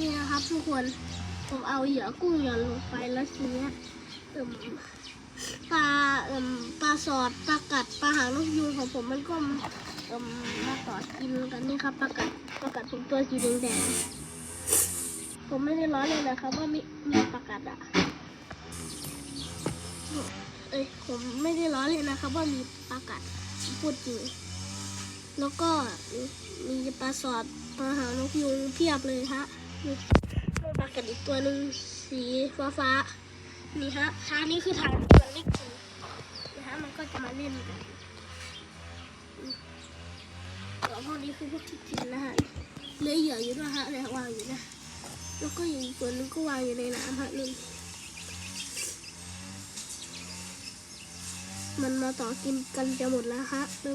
นี่นะครับทุกคน ผมเอาเหยื่อกุ้งหย่อนลงไปแล้วทีนี้เติมปลาเอิ่มปลาสอดปลากัดปลาหางนกยูงของผมมันก็เติมมาต่อกินกันนี่ครับปลากัดปลากัดผมตัวสีแดงผมไม่ได้ล้อเลยนะครับว่ามีมีปลากัดอะเอ้ยผมไม่ได้ล้อเลยนะครับว่ามีปลากัดพูดจริงแล้วก็มีปลาสอดปลาหางนกยูงเพียบเลยฮะ ปลากัดอีกตัวหนึ่งสีฟ้าฟ้าๆนี่ฮะทางนี้คือทางที่มันไม่กินนะฮะมันก็จะมาเล่นกันแล้วพวกนี้คือพวกที่กินนะฮะเลือเหยื่ออยู่ด้วยฮะเนี่ยวางอยู่นะแล้วก็อีกตัวหนึงก็วางอยู่ในน้ำฮะนี่มันมาต่อกินกันจะหมดแล้วฮะบ๊ายบาย